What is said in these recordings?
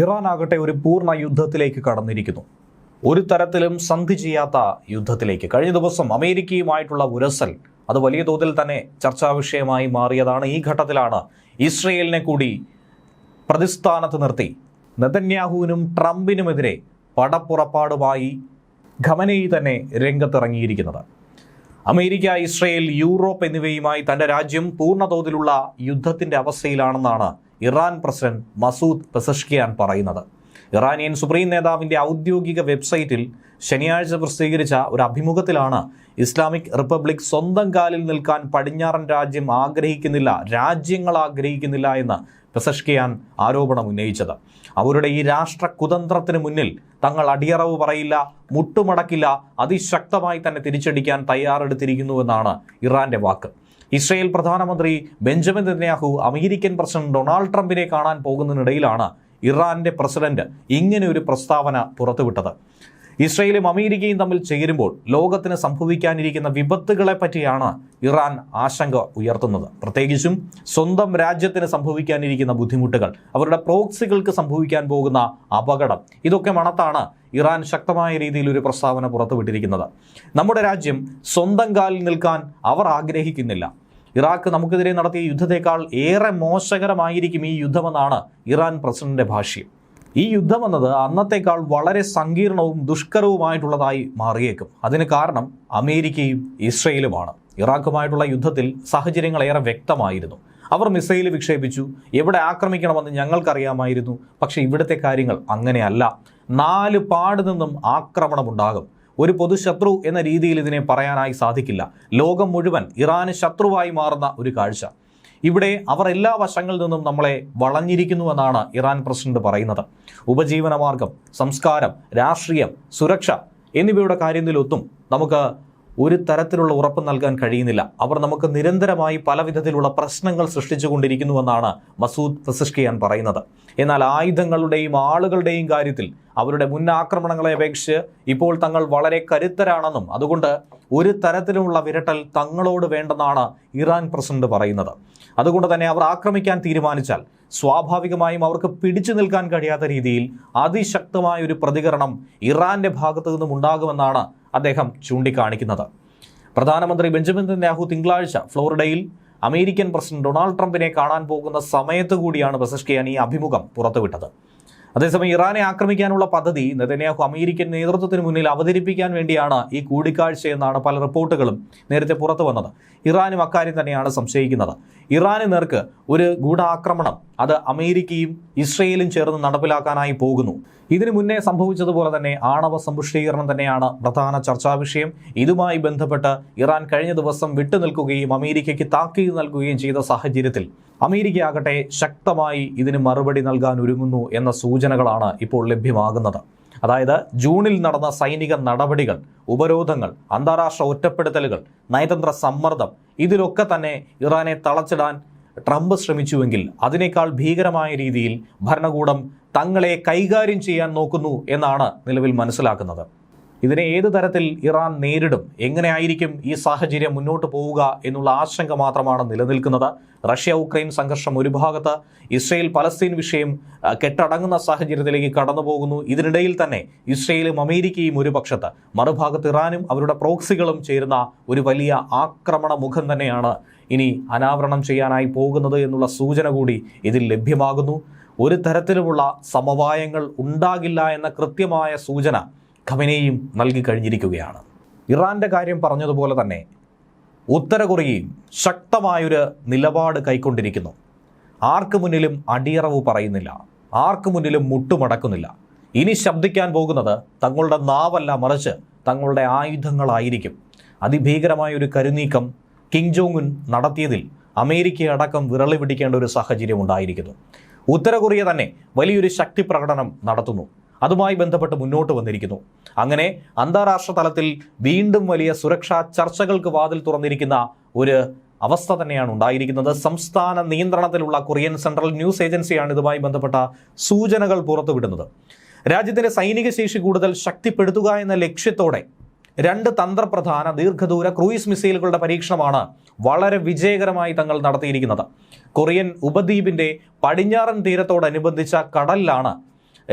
Iran ആകട്ടെ ഒരു പൂർണ യുദ്ധത്തിലേക്ക് കടന്നിരിക്കുന്നു. ഒരു തരത്തിലും സന്ധി ചെയ്യാത്ത യുദ്ധത്തിലേക്ക്. കഴിഞ്ഞ ദിവസം അമേരിക്കയുമായിട്ടുള്ള ഉരസൽ അത് വലിയ തോതിൽ തന്നെ ചർച്ചാ വിഷയമായി മാറിയതാണ്. ഈ ഘട്ടത്തിലാണ് ഇസ്രയേലിനെ കൂടി പ്രതിസ്ഥാനത്ത് നിർത്തി. നെതന്യാഹുവിനും ട്രംപിനുമെതിരെ പടപ്പുറപ്പാടുമായി ഖമനയി തന്നെ രംഗത്തിറങ്ങിയിരിക്കുന്നത്. അമേരിക്ക ഇസ്രയേൽ യൂറോപ്പ് എന്നിവയുമായി തന്റെ രാജ്യം പൂർണതോതിലുള്ള യുദ്ധത്തിന്റെ അവസ്ഥയിലാണെന്നാണ് ഇറാൻ പ്രസിഡന്റ് മസൂദ് പെസഷ്കിയാൻ പറയുന്നത്. ഇറാനിയൻ സുപ്രീം നേതാവിന്റെ ഔദ്യോഗിക വെബ്സൈറ്റിൽ ശനിയാഴ്ച പ്രസിദ്ധീകരിച്ച ഒരു അഭിമുഖത്തിലാണ് ഇസ്ലാമിക് റിപ്പബ്ലിക് സ്വന്തം കാലിൽ നിൽക്കാൻ പടിഞ്ഞാറൻ രാജ്യം ആഗ്രഹിക്കുന്നില്ല രാജ്യങ്ങൾ ആഗ്രഹിക്കുന്നില്ല എന്ന് പെസഷ്കിയാൻ ആരോപണം ഉന്നയിച്ചത്. അവരുടെ ഈ രാഷ്ട്ര കുതന്ത്രത്തിന് മുന്നിൽ തങ്ങൾ അടിയറവ് പറയില്ല മുട്ടുമടക്കില്ല അതിശക്തമായി തന്നെ തിരിച്ചടിക്കാൻ തയ്യാറെടുത്തിരിക്കുന്നുവെന്നാണ് ഇറാന്റെ വാക്ക്. ഇസ്രയേൽ പ്രധാനമന്ത്രി Benjamin Netanyahu American president Donald ട്രംപിനെ കാണാൻ പോകുന്നതിനിടയിലാണ് ഇറാന്റെ പ്രസിഡന്റ് ഇങ്ങനെ ഒരു പ്രസ്താവന പുറത്തുവിട്ടത്. ഇസ്രയേലും അമേരിക്കയും തമ്മിൽ ചേരുമ്പോൾ ലോകത്തിന് സംഭവിക്കാനിരിക്കുന്ന വിപത്തുകളെ പറ്റിയാണ് ഇറാൻ ആശങ്ക ഉയർത്തുന്നത്. പ്രത്യേകിച്ചും സ്വന്തം രാജ്യത്തിന് സംഭവിക്കാനിരിക്കുന്ന ബുദ്ധിമുട്ടുകൾ അവരുടെ പ്രോക്സികൾക്ക് സംഭവിക്കാൻ പോകുന്ന അപകടം ഇതൊക്കെ മണത്താണ് ഇറാൻ ശക്തമായ രീതിയിൽ ഒരു പ്രസ്താവന പുറത്തുവിട്ടിരിക്കുന്നത്. നമ്മുടെ രാജ്യം സ്വന്തം കാലിൽ നിൽക്കാൻ അവർ ആഗ്രഹിക്കുന്നില്ല. ഇറാഖ് നമുക്കെതിരെ നടത്തിയ യുദ്ധത്തെക്കാൾ ഏറെ മോശകരമായിരിക്കും ഈ യുദ്ധമെന്നാണ് ഇറാൻ പ്രസിഡന്റിന്റെ ഭാഷ്യം. ഈ യുദ്ധം എന്നത് അന്നത്തേക്കാൾ വളരെ സങ്കീർണവും ദുഷ്കരവുമായിട്ടുള്ളതായി മാറിയേക്കും. അതിന് കാരണം അമേരിക്കയും ഇസ്രയേലുമാണ്. ഇറാഖുമായിട്ടുള്ള യുദ്ധത്തിൽ സാഹചര്യങ്ങൾ ഏറെ വ്യക്തമായിരുന്നു. അവർ മിസൈൽ വിക്ഷേപിച്ചു. എവിടെ ആക്രമിക്കണമെന്ന് ഞങ്ങൾക്കറിയാമായിരുന്നു. പക്ഷേ ഇവിടുത്തെ കാര്യങ്ങൾ അങ്ങനെയല്ല. നാല് പാട് നിന്നും ആക്രമണമുണ്ടാകും. ഒരു പൊതുശത്രു എന്ന രീതിയിൽ ഇതിനെ പറയാനായി സാധിക്കില്ല. ലോകം മുഴുവൻ ഇറാന് ശത്രുവായി മാറുന്ന ഒരു കാഴ്ച. ഇവിടെ അവർ എല്ലാ വശങ്ങളിൽ നിന്നും നമ്മളെ വളഞ്ഞിരിക്കുന്നു എന്നാണ് ഇറാൻ പ്രസിഡന്റ് പറയുന്നത്. ഉപജീവനമാർഗം സംസ്കാരം രാഷ്ട്രീയം സുരക്ഷ എന്നിവയുടെ കാര്യത്തിലൊത്തും നമുക്ക് ഒരു തരത്തിലുള്ള ഉറപ്പ് നൽകാൻ കഴിയുന്നില്ല. അവർ നമുക്ക് നിരന്തരമായി പല വിധത്തിലുള്ള പ്രശ്നങ്ങൾ സൃഷ്ടിച്ചുകൊണ്ടിരിക്കുന്നുവെന്നാണ് മസൂദ് ഫസിഷ്കിയാൻ പറയുന്നത്. എന്നാൽ ആയുധങ്ങളുടെയും ആളുകളുടെയും കാര്യത്തിൽ അവരുടെ മുൻ ആക്രമണങ്ങളെ അപേക്ഷിച്ച് ഇപ്പോൾ തങ്ങൾ വളരെ കരുത്തരാണെന്നും അതുകൊണ്ട് ഒരു തരത്തിലുമുള്ള വിരട്ടൽ തങ്ങളോട് വേണ്ടെന്നാണ് ഇറാൻ പ്രസിഡന്റ് പറയുന്നത്. അതുകൊണ്ട് തന്നെ അവർ ആക്രമിക്കാൻ തീരുമാനിച്ചാൽ സ്വാഭാവികമായും അവർക്ക് പിടിച്ചു നിൽക്കാൻ കഴിയാത്ത രീതിയിൽ അതിശക്തമായ ഒരു പ്രതികരണം ഇറാന്റെ ഭാഗത്തു നിന്നും ഉണ്ടാകുമെന്നാണ് അദ്ദേഹം ചൂണ്ടിക്കാണിക്കുന്നത്. പ്രധാനമന്ത്രി ബെഞ്ചമിൻ നെതന്യാഹു തിങ്കളാഴ്ച ഫ്ലോറിഡയിൽ അമേരിക്കൻ പ്രസിഡന്റ് ഡൊണാൾഡ് ട്രംപിനെ കാണാൻ പോകുന്ന സമയത്ത് കൂടിയാണ് ബസഷ്കിയാൻ ഈ അഭിമുഖം പുറത്തുവിട്ടത്. അതേസമയം ഇറാനെ ആക്രമിക്കാനുള്ള പദ്ധതി നെതന്യാഹു അമേരിക്കൻ നേതൃത്വത്തിന് മുന്നിൽ അവതരിപ്പിക്കാൻ വേണ്ടിയാണ് ഈ കൂടിക്കാഴ്ചയെന്നാണ് പല റിപ്പോർട്ടുകളും നേരത്തെ പുറത്തു വന്നത്. ഇറാനും അക്കാര്യം തന്നെയാണ് സംശയിക്കുന്നത്. ഇറാന് നേർക്ക് ഒരു ഗൂഢാക്രമണം അത് അമേരിക്കയും ഇസ്രയേലും ചേർന്ന് നടപ്പിലാക്കാനായി പോകുന്നു. ഇതിനു മുന്നേ സംഭവിച്ചതുപോലെ തന്നെ ആണവ സമ്പുഷ്ടീകരണം തന്നെയാണ് പ്രധാന ചർച്ചാ വിഷയം. ഇതുമായി ബന്ധപ്പെട്ട് ഇറാൻ കഴിഞ്ഞ ദിവസം വിട്ടുനിൽക്കുകയും അമേരിക്കയ്ക്ക് താക്കീത് നൽകുകയും ചെയ്ത സാഹചര്യത്തിൽ അമേരിക്ക ആകട്ടെ ശക്തമായി ഇതിന് മറുപടി നൽകാൻ ഒരുങ്ങുന്നു എന്ന സൂചനകളാണ് ഇപ്പോൾ ലഭ്യമാകുന്നത്. അതായത് ജൂണിൽ നടന്ന സൈനിക നടപടികൾ ഉപരോധങ്ങൾ അന്താരാഷ്ട്ര ഒറ്റപ്പെടുത്തലുകൾ നയതന്ത്ര സമ്മർദ്ദം ഇതിലൊക്കെ തന്നെ ഇറാനെ തളച്ചിടാൻ ട്രംപ് ശ്രമിച്ചുവെങ്കിൽ അതിനേക്കാൾ ഭീകരമായ രീതിയിൽ ഭരണകൂടം തങ്ങളെ കൈകാര്യം ചെയ്യാൻ നോക്കുന്നു എന്നാണ് നിലവിൽ മനസ്സിലാക്കുന്നത്. ഇതിനെ ഏത് തരത്തിൽ ഇറാൻ നേരിടും? എങ്ങനെയായിരിക്കും ഈ സാഹചര്യം മുന്നോട്ട് പോവുക എന്നുള്ള ആശങ്ക മാത്രമാണ് നിലനിൽക്കുന്നത്. റഷ്യ ഉക്രൈൻ സംഘർഷം ഒരു ഭാഗത്ത് ഇസ്രയേൽ പലസ്തീൻ വിഷയം കെട്ടടങ്ങുന്ന സാഹചര്യത്തിലേക്ക് കടന്നു പോകുന്നു. ഇതിനിടയിൽ തന്നെ ഇസ്രയേലും അമേരിക്കയും ഒരു പക്ഷത്ത്. മറുഭാഗത്ത് ഇറാനും അവരുടെ പ്രോക്സികളും ചേരുന്ന ഒരു വലിയ ആക്രമണ മുഖം തന്നെയാണ് ഇനി അനാവരണം ചെയ്യാനായി പോകുന്നത് എന്നുള്ള സൂചന കൂടി ഇതിൽ ലഭ്യമാകുന്നു. ഒരു തരത്തിലുമുള്ള സമവായങ്ങൾ ഉണ്ടാകില്ല എന്ന കൃത്യമായ സൂചന ഖമനയും നൽകി കഴിഞ്ഞിരിക്കുകയാണ്. ഇറാന്റെ കാര്യം പറഞ്ഞതുപോലെ തന്നെ ഉത്തര കൊറിയയും ശക്തമായൊരു നിലപാട് കൈക്കൊണ്ടിരിക്കുന്നു. ആർക്ക് മുന്നിലും അടിയറവ് പറയുന്നില്ല. ആർക്ക് മുന്നിലും മുട്ടുമടക്കുന്നില്ല. ഇനി ശബ്ദിക്കാൻ പോകുന്നത് തങ്ങളുടെ നാവല്ല മറിച്ച് തങ്ങളുടെ ആയുധങ്ങളായിരിക്കും. അതിഭീകരമായ ഒരു കരുനീക്കം കിങ് ജോങ് ഉൻ നടത്തിയതിൽ അമേരിക്ക അടക്കം വിരളി പിടിക്കേണ്ട ഒരു സാഹചര്യം ഉണ്ടായിരിക്കുന്നു. ഉത്തര കൊറിയ തന്നെ വലിയൊരു ശക്തി പ്രകടനം നടത്തുന്നു. അതുമായി ബന്ധപ്പെട്ട് മുന്നോട്ട് വന്നിരിക്കുന്നു. അങ്ങനെ അന്താരാഷ്ട്ര തലത്തിൽ വീണ്ടും വലിയ സുരക്ഷാ ചർച്ചകൾക്ക് വാതിൽ തുറന്നിരിക്കുന്ന ഒരു അവസ്ഥ തന്നെയാണ് ഉണ്ടായിരിക്കുന്നത്. സംസ്ഥാന നിയന്ത്രണത്തിലുള്ള കൊറിയൻ സെൻട്രൽ ന്യൂസ് ഏജൻസിയാണ് ഇതുമായി ബന്ധപ്പെട്ട സൂചനകൾ പുറത്തുവിടുന്നത്. രാജ്യത്തിന്റെ സൈനിക ശേഷി കൂടുതൽ ശക്തിപ്പെടുത്തുക എന്ന ലക്ഷ്യത്തോടെ രണ്ട് തന്ത്രപ്രധാന ദീർഘദൂര ക്രൂയിസ് മിസൈലുകളുടെ പരീക്ഷണമാണ് വളരെ വിജയകരമായി തങ്ങൾ നടത്തിയിരിക്കുന്നത്. കൊറിയൻ ഉപദ്വീപിന്റെ പടിഞ്ഞാറൻ തീരത്തോടനുബന്ധിച്ച കടലിലാണ്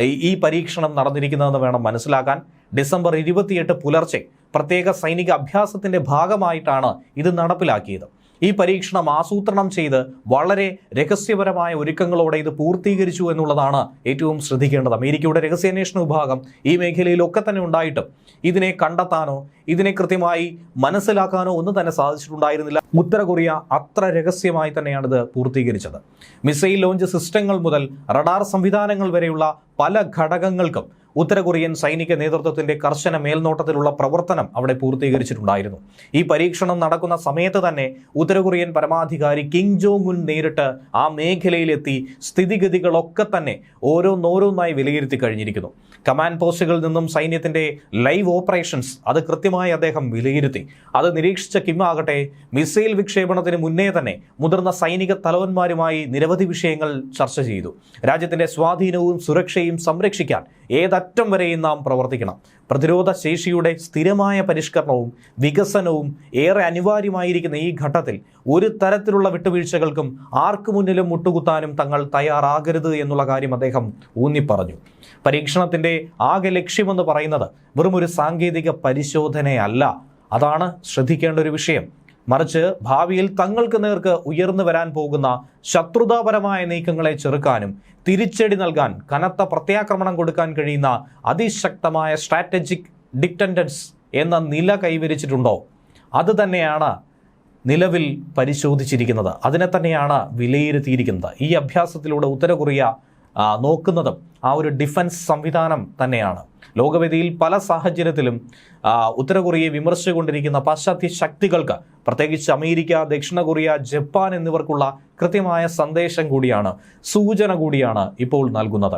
ഈ- പരീക്ഷണം നടന്നിരിക്കുന്നതെന്ന് വേണം മനസ്സിലാക്കാൻ. ഡിസംബർ ഇരുപത്തിയെട്ട് പുലർച്ചെ പ്രത്യേക സൈനിക അഭ്യാസത്തിന്റെ ഭാഗമായിട്ടാണ് ഇത് നടപ്പിലാക്കിയത്. ഈ പരീക്ഷണം ആസൂത്രണം ചെയ്ത് വളരെ രഹസ്യപരമായ ഒരുക്കങ്ങളോടെ ഇത് പൂർത്തീകരിച്ചു എന്നുള്ളതാണ് ഏറ്റവും ശ്രദ്ധിക്കേണ്ടത്. അമേരിക്കയുടെ രഹസ്യാന്വേഷണ വിഭാഗം ഈ മേഖലയിലൊക്കെ തന്നെ ഉണ്ടായിട്ടും ഇതിനെ കണ്ടെത്താനോ ഇതിനെ കൃത്യമായി മനസ്സിലാക്കാനോ ഒന്നും തന്നെ സാധിച്ചിട്ടുണ്ടായിരുന്നില്ല. ഉത്തര കൊറിയ അത്ര രഹസ്യമായി തന്നെയാണ് ഇത് പൂർത്തീകരിച്ചത്. മിസൈൽ ലോഞ്ച് സിസ്റ്റങ്ങൾ മുതൽ റഡാർ സംവിധാനങ്ങൾ വരെയുള്ള പല ഘടകങ്ങൾക്കും ഉത്തര കൊറിയൻ സൈനിക നേതൃത്വത്തിന്റെ കർശന മേൽനോട്ടത്തിലുള്ള പ്രവർത്തനം അവിടെ പൂർത്തീകരിച്ചിട്ടുണ്ടായിരുന്നു. ഈ പരീക്ഷണം നടക്കുന്ന സമയത്ത് തന്നെ ഉത്തര കൊറിയൻ പരമാധികാരി കിങ് ജോങ് ഉൻ നേരിട്ട് ആ മേഖലയിലെത്തി സ്ഥിതിഗതികളൊക്കെ തന്നെ ഓരോന്നോരോന്നായി വിലയിരുത്തി കഴിഞ്ഞിരിക്കുന്നു. കമാൻഡ് പോസ്റ്റുകളിൽ നിന്നും സൈന്യത്തിന്റെ ലൈവ് ഓപ്പറേഷൻസ് അത് കൃത്യമായി അദ്ദേഹം വിലയിരുത്തി. അത് നിരീക്ഷിച്ച കിം ആകട്ടെ മിസൈൽ വിക്ഷേപണത്തിന് മുന്നേ തന്നെ മുതിർന്ന സൈനിക തലവന്മാരുമായി നിരവധി വിഷയങ്ങൾ ചർച്ച ചെയ്തു. രാജ്യത്തിന്റെ സ്വാധീനവും സുരക്ഷയും സംരക്ഷിക്കാൻ ഏതറ്റം വരെയും നാം പ്രവർത്തിക്കണം. പ്രതിരോധ ശേഷിയുടെ സ്ഥിരമായ പരിഷ്കരണവും വികസനവും ഏറെ അനിവാര്യമായിരിക്കുന്ന ഈ ഘട്ടത്തിൽ ഒരു തരത്തിലുള്ള വിട്ടുവീഴ്ചകൾക്കും ആർക്കു മുന്നിലും മുട്ടുകുത്താനും തങ്ങൾ തയ്യാറാകരുത് എന്നുള്ള കാര്യം അദ്ദേഹം ഊന്നിപ്പറഞ്ഞു. പരീക്ഷണത്തിന്റെ ആകെ ലക്ഷ്യമെന്ന് പറയുന്നത് വെറും ഒരു സാങ്കേതിക പരിശോധനയല്ല. അതാണ് ശ്രദ്ധിക്കേണ്ട ഒരു വിഷയം. മറിച്ച് ഭാവിയിൽ തങ്ങൾക്ക് നേർക്ക് ഉയർന്നു വരാൻ പോകുന്ന ശത്രുതാപരമായ നീക്കങ്ങളെ ചെറുക്കാനും തിരിച്ചടി നൽകാൻ കനത്ത പ്രത്യാക്രമണം കൊടുക്കാൻ കഴിയുന്ന അതിശക്തമായ സ്ട്രാറ്റജിക് ഡിക്റ്റൻഡൻസ് എന്ന നില കൈവരിച്ചിട്ടുണ്ടോ? അത് തന്നെയാണ് നിലവിൽ പരിശോധിച്ചിരിക്കുന്നത്. അതിനെ തന്നെയാണ് വിലയിരുത്തിയിരിക്കുന്നത്. ഈ അഭ്യാസത്തിലൂടെ ഉത്തര കൊറിയ നോക്കുന്നതും ആ ഒരു ഡിഫൻസ് സംവിധാനം തന്നെയാണ്. ലോകവേദിയിൽ പല സാഹചര്യത്തിലും ഉത്തര കൊറിയയെ വിമർശിച്ചുകൊണ്ടിരിക്കുന്ന പാശ്ചാത്യ ശക്തികൾക്ക് പ്രത്യേകിച്ച് അമേരിക്ക ദക്ഷിണ കൊറിയ ജപ്പാൻ എന്നിവർക്കുള്ള കൃത്യമായ സന്ദേശം കൂടിയാണ് സൂചന കൂടിയാണ് ഇപ്പോൾ നൽകുന്നത്.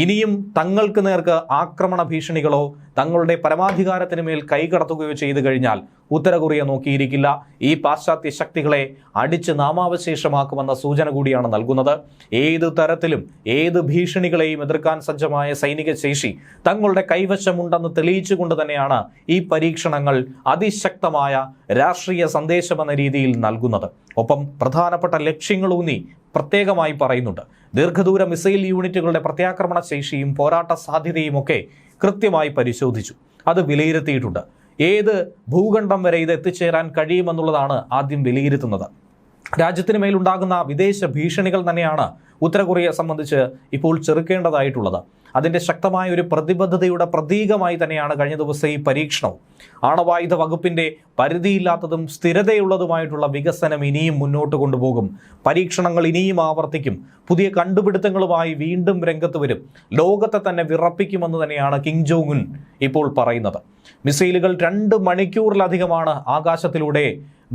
ഇനിയും തങ്ങൾക്ക് നേർക്ക് ആക്രമണ ഭീഷണികളോ തങ്ങളുടെ പരമാധികാരത്തിന് മേൽ കൈകടത്തുകയോ ചെയ്തു കഴിഞ്ഞാൽ ഉത്തര കൊറിയ നോക്കിയിരിക്കില്ല. ഈ പാശ്ചാത്യ ശക്തികളെ അടിച്ച് നാമാവശേഷമാക്കുമെന്ന സൂചന കൂടിയാണ് നൽകുന്നത്. ഏത് തരത്തിലും ഏത് ഭീഷണികളെയും എതിർക്കാൻ സജ്ജമായ സൈനിക ശേഷി തങ്ങളുടെ കൈവശമുണ്ടെന്ന് തെളിയിച്ചുകൊണ്ട് തന്നെയാണ് ഈ പരീക്ഷണങ്ങൾ അതിശക്തമായ രാഷ്ട്രീയ സന്ദേശമെന്ന രീതിയിൽ നൽകുന്നത്. ഒപ്പം പ്രധാനപ്പെട്ട ലക്ഷ്യങ്ങളൂന്നി പ്രത്യേകമായി പറയുന്നുണ്ട്. ദീർഘദൂര മിസൈൽ യൂണിറ്റുകളുടെ പ്രത്യാക്രമണ ശേഷിയും പോരാട്ട സാധ്യതയും ഒക്കെ കൃത്യമായി പരിശോധിച്ചു. അത് വിലയിരുത്തിയിട്ടുണ്ട്. ഏത് ഭൂഖണ്ഡം വരെ ഇത് എത്തിച്ചേരാൻ കഴിയുമെന്നുള്ളതാണ് ആദ്യം വിലയിരുത്തുന്നത്. രാജ്യത്തിന് മേലുണ്ടാകുന്ന വിദേശ ഭീഷണികൾ തന്നെയാണ് ഉത്തര കൊറിയയെ സംബന്ധിച്ച് ഇപ്പോൾ ചെറുക്കേണ്ടതായിട്ടുള്ളത്. അതിന്റെ ശക്തമായ ഒരു പ്രതിബദ്ധതയുടെ പ്രതീകമായി തന്നെയാണ് കഴിഞ്ഞ ദിവസം ഈ പരീക്ഷണവും. ആണവായുധ വകുപ്പിന്റെ പരിധിയില്ലാത്തതും സ്ഥിരതയുള്ളതുമായിട്ടുള്ള വികസനം ഇനിയും മുന്നോട്ട് കൊണ്ടുപോകും. പരീക്ഷണങ്ങൾ ഇനിയും ആവർത്തിക്കും. പുതിയ കണ്ടുപിടുത്തങ്ങളുമായി വീണ്ടും രംഗത്ത് വരും. ലോകത്തെ തന്നെ വിറപ്പിക്കുമെന്ന് തന്നെയാണ് കിങ് ജോങ് ഇപ്പോൾ പറയുന്നത്. മിസൈലുകൾ രണ്ട് മണിക്കൂറിലധികമാണ് ആകാശത്തിലൂടെ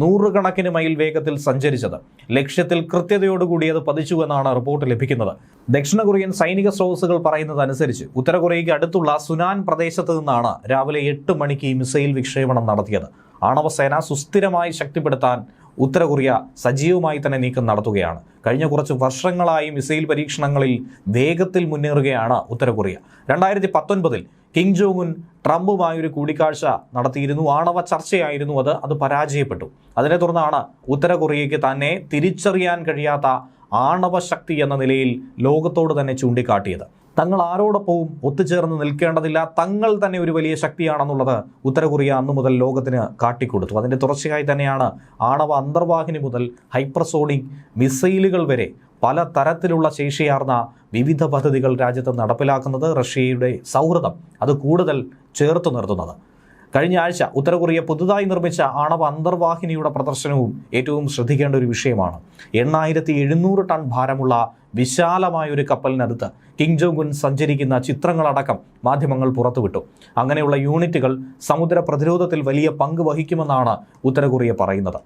നൂറുകണക്കിന് മൈൽ വേഗത്തിൽ സഞ്ചരിച്ചത്. ലക്ഷ്യത്തിൽ കൃത്യതയോടുകൂടി അത് പതിച്ചു എന്നാണ് റിപ്പോർട്ട് ലഭിക്കുന്നത്. ദക്ഷിണ കൊറിയൻ സൈനിക സ്രോതസ്സുകൾ പറയുന്നത് അനുസരിച്ച് ഉത്തര കൊറിയയ്ക്ക് അടുത്തുള്ള സുനാൻ പ്രദേശത്ത് നിന്നാണ് രാവിലെ എട്ട് മണിക്ക് ഈ മിസൈൽ വിക്ഷേപണം നടത്തിയത്. ആണവസേന സുസ്ഥിരമായി ശക്തിപ്പെടുത്താൻ ഉത്തര കൊറിയ സജീവമായി തന്നെ നീക്കം നടത്തുകയാണ്. കഴിഞ്ഞ കുറച്ച് വർഷങ്ങളായി മിസൈൽ പരീക്ഷണങ്ങളിൽ വേഗത്തിൽ മുന്നേറുകയാണ് ഉത്തര കൊറിയ. രണ്ടായിരത്തി പത്തൊൻപതിൽ കിങ് ജോങ് ഉൻ ട്രംപുമായി ഒരു കൂടിക്കാഴ്ച നടത്തിയിരുന്നു. ആണവ ചർച്ചയായിരുന്നു അത്. അത് പരാജയപ്പെട്ടു. അതിനെ തുടർന്നാണ് ഉത്തര കൊറിയയ്ക്ക് തന്നെ തിരിച്ചറിയാൻ കഴിയാത്ത ആണവ ശക്തി എന്ന നിലയിൽ ലോകത്തോട് തന്നെ ചൂണ്ടിക്കാട്ടിയത്. തങ്ങൾ ആരോടൊപ്പവും ഒത്തുചേർന്ന് നിൽക്കേണ്ടതില്ല. തങ്ങൾ തന്നെ ഒരു വലിയ ശക്തിയാണെന്നുള്ളത് ഉത്തര കൊറിയ അന്നു മുതൽ ലോകത്തിന് കാട്ടിക്കൊടുത്തു. അതിന്റെ തുടർച്ചയായി തന്നെയാണ് ആണവ അന്തർവാഹിനി മുതൽ ഹൈപ്പർസോണിക് മിസൈലുകൾ വരെ പല തരത്തിലുള്ള ശേഷിയാർന്ന വിവിധ പദ്ധതികൾ രാജ്യത്ത് നടപ്പിലാക്കുന്നത് റഷ്യയുടെ സൗഹൃദം അത് കൂടുതൽ ചേർത്ത് നിർത്തുന്നത്. കഴിഞ്ഞ ആഴ്ച ഉത്തര കൊറിയ പുതുതായി നിർമ്മിച്ച ആണവ അന്തർവാഹിനിയുടെ പ്രദർശനവും ഏറ്റവും ശ്രദ്ധിക്കേണ്ട ഒരു വിഷയമാണ്. എണ്ണായിരത്തി എഴുന്നൂറ് ടൺ ഭാരമുള്ള വിശാലമായ ഒരു കപ്പലിനടുത്ത് കിങ് ജോങ് ഉൻ സഞ്ചരിക്കുന്ന ചിത്രങ്ങളടക്കം മാധ്യമങ്ങൾ പുറത്തുവിട്ടു. അങ്ങനെയുള്ള യൂണിറ്റുകൾ സമുദ്ര പ്രതിരോധത്തിൽ വലിയ പങ്ക് വഹിക്കുമെന്നാണ് ഉത്തര കൊറിയ പറയുന്നത്.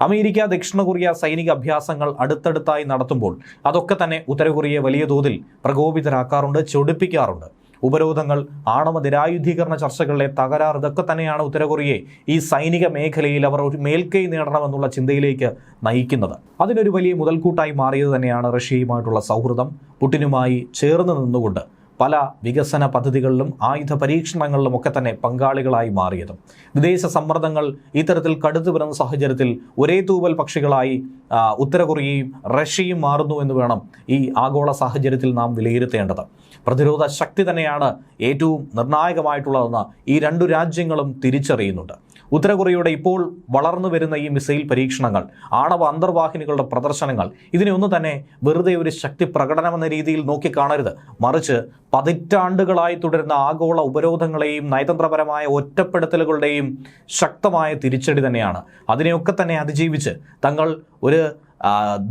അമേരിക്ക ദക്ഷിണ കൊറിയ സൈനിക അഭ്യാസങ്ങൾ അടുത്തടുത്തായി നടത്തുമ്പോൾ അതൊക്കെ തന്നെ ഉത്തര കൊറിയയെ വലിയ തോതിൽ പ്രകോപിതരാക്കാറുണ്ട് ചൊടിപ്പിക്കാറുണ്ട്. ഉപരോധങ്ങൾ ആണവ നിരായുധീകരണ ചർച്ചകളിലെ തകരാർ ഇതൊക്കെ തന്നെയാണ് ഉത്തര കൊറിയയെ ഈ സൈനിക മേഖലയിൽ അവർ ഒരു മേൽക്കൈ നേടണമെന്നുള്ള ചിന്തയിലേക്ക് നയിക്കുന്നത്. അതിനൊരു വലിയ മുതൽക്കൂട്ടായി മാറിയത് തന്നെയാണ് റഷ്യയുമായിട്ടുള്ള സൗഹൃദം. പുടിനുമായി ചേർന്ന് നിന്നുകൊണ്ട് പല വികസന പദ്ധതികളിലും ആയുധ പരീക്ഷണങ്ങളിലും ഒക്കെ തന്നെ പങ്കാളികളായി മാറിയതും. വിദേശ സമ്മർദ്ദങ്ങൾ ഇത്തരത്തിൽ കടുത്തു വരുന്ന സാഹചര്യത്തിൽ ഒരേ തൂവൽ പക്ഷികളായി ഉത്തര കൊറിയയും റഷ്യയും മാറുന്നു എന്ന് വേണം ഈ ആഗോള സാഹചര്യത്തിൽ നാം വിലയിരുത്തേണ്ടത്. പ്രതിരോധ ശക്തി തന്നെയാണ് ഏറ്റവും നിർണായകമായിട്ടുള്ളതെന്ന് ഈ രണ്ടു രാജ്യങ്ങളും തിരിച്ചറിയുന്നുണ്ട്. ഉത്തര കൊറിയയുടെ ഇപ്പോൾ വളർന്നു വരുന്ന ഈ മിസൈൽ പരീക്ഷണങ്ങൾ ആണവ അന്തർവാഹിനികളുടെ പ്രദർശനങ്ങൾ ഇതിനെയൊന്നും തന്നെ വെറുതെ ഒരു ശക്തി പ്രകടനമെന്ന രീതിയിൽ നോക്കിക്കാണരുത് മറിച്ച് പതിറ്റാണ്ടുകളായി തുടരുന്ന ആഗോള ഉപരോധങ്ങളെയും നയതന്ത്രപരമായ ഒറ്റപ്പെടുത്തലുകളുടെയും ശക്തമായ തിരിച്ചടി തന്നെയാണ്. അതിനെയൊക്കെ തന്നെ അതിജീവിച്ച് തങ്ങൾ ഒരു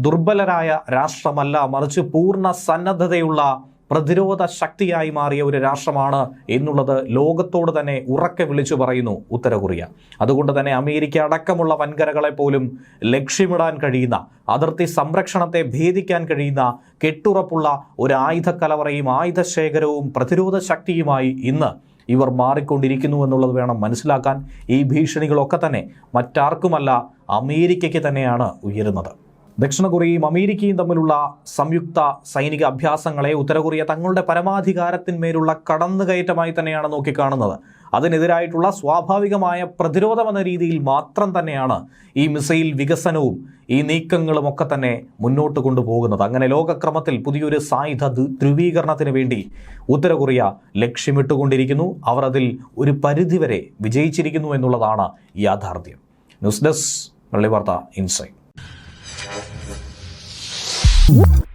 ദുർബലരായ രാഷ്ട്രമല്ല മറിച്ച് പൂർണ സന്നദ്ധതയുള്ള പ്രതിരോധ ശക്തിയായി മാറിയ ഒരു രാഷ്ട്രമാണ് എന്നുള്ളത് ലോകത്തോട് തന്നെ ഉറക്കെ വിളിച്ചു പറയുന്നു ഉത്തര കൊറിയ. അതുകൊണ്ട് തന്നെ അമേരിക്ക അടക്കമുള്ള വൻകരകളെ പോലും ലക്ഷ്യമിടാൻ കഴിയുന്ന അതിർത്തി സംരക്ഷണത്തെ ഭേദിക്കാൻ കഴിയുന്ന കെട്ടുറപ്പുള്ള ഒരു ആയുധ കലവറയും ആയുധശേഖരവും പ്രതിരോധ ശക്തിയുമായി ഇന്ന് ഇവർ മാറിക്കൊണ്ടിരിക്കുന്നു എന്നുള്ളത് വേണം മനസ്സിലാക്കാൻ. ഈ ഭീഷണികളൊക്കെ തന്നെ മറ്റാർക്കുമല്ല അമേരിക്കയ്ക്ക് തന്നെയാണ് ഉയരുന്നത്. ദക്ഷിണ കൊറിയയും അമേരിക്കയും തമ്മിലുള്ള സംയുക്ത സൈനിക അഭ്യാസങ്ങളെ ഉത്തര കൊറിയ തങ്ങളുടെ പരമാധികാരത്തിന്മേലുള്ള കടന്നുകയറ്റമായി തന്നെയാണ് നോക്കിക്കാണുന്നത്. അതിനെതിരായിട്ടുള്ള സ്വാഭാവികമായ പ്രതിരോധം എന്ന രീതിയിൽ മാത്രം തന്നെയാണ് ഈ മിസൈൽ വികസനവും ഈ നീക്കങ്ങളും ഒക്കെ തന്നെ മുന്നോട്ട് കൊണ്ടുപോകുന്നത്. അങ്ങനെ ലോകക്രമത്തിൽ പുതിയൊരു സായുധ ധ്രുവീകരണത്തിന് വേണ്ടി ഉത്തര കൊറിയ ലക്ഷ്യമിട്ടുകൊണ്ടിരിക്കുന്നു. അവർ അതിൽ ഒരു പരിധിവരെ വിജയിച്ചിരിക്കുന്നു എന്നുള്ളതാണ് യാഥാർത്ഥ്യം. ന്യൂസ് ഡെസ്ക് വെള്ളി വാർത്ത ഇൻസൈറ്റ്. Whoop!